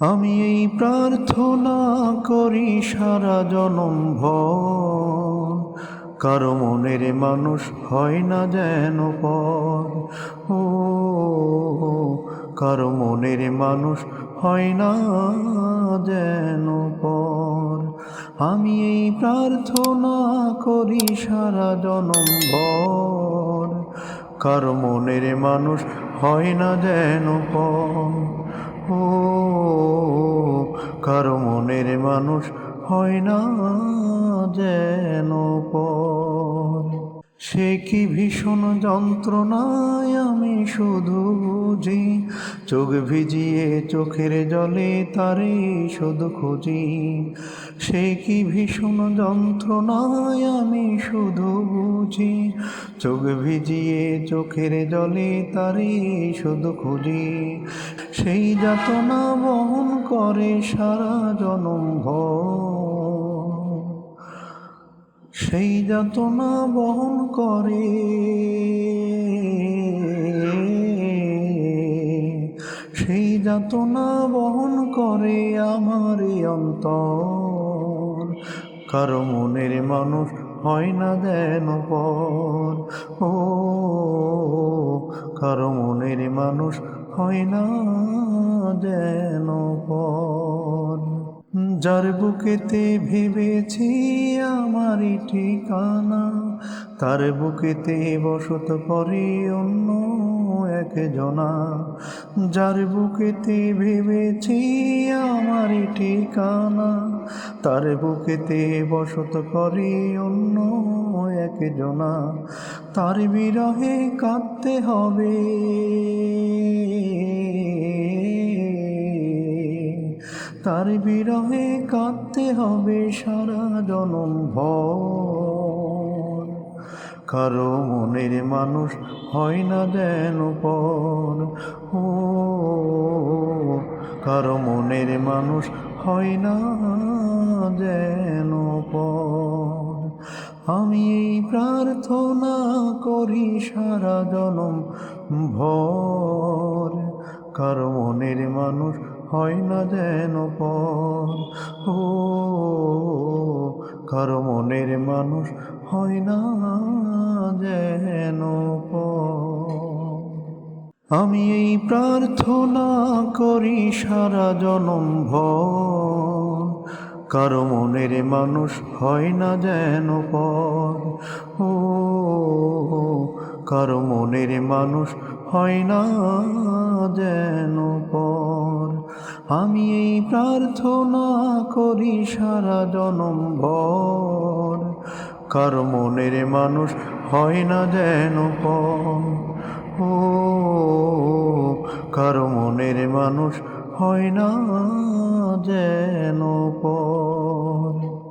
আমি এই প্রার্থনা করি সারা জনম ভর। কারও মনের মানুষ হয় না যেন পর। ও, কারও মনের মানুষ হয় না যেন পর। আমি এই প্রার্থনা করি সারা জনম ভর। কারও মনের মানুষ হয় না যেন পর। কারও মনের মানুষ হয় না যেন সে কি ভীষণ যন্ত্রণায় আমি শুধু বুঝি, চোখ ভিজিয়ে চোখের জলে তারে শুধু খুঁজি। সে কি ভীষণ যন্ত্রণায় আমি শুধু বুঝি, চোখ ভিজিয়ে চোখের জলে তারে শুধু খুঁজি। সেই যাতনা বহন করে সারা জনম সেই যাতনা বহন করে সেই যাতনা বহন করে আমার অন্তর। কারও মনের মানুষ হয় না যেন পর। ও, কারও মনের মানুষ যেন পর যার বুকেতে ভেবেছি আমার ঠিকানা, তার বুকেতে বসত করে অন্য একজনা। যার বুকেতে ভেবেছি আমারই ঠিকানা, তার বুকেতে বসত করে অন্য একজনা, তার বিরহে কাঁদতে হবে। তার বিরহে কাঁদতে হবে সারা জনম ভর। কারও মনের মানুষ হয় না যেন পর। ও কারও মনের মানুষ হয় না যেন আমি এই প্রার্থনা করি সারা জনম ভর। কারও মনের মানুষ হয় না যেন পর। ও, কারও মনের মানুষ হয় না যেন পর। আমি এই প্রার্থনা করি সারা জনম ভর। কারও মনের মানুষ হয় না যেন পর। ও, কারও মনের মানুষ হয় না যেন পর। আমি এই প্রার্থনা করি সারা জনম ভর। কারও মনের মানুষ হয় না যেন পর। ও কারও মনের মানুষ হয় না যেন পর।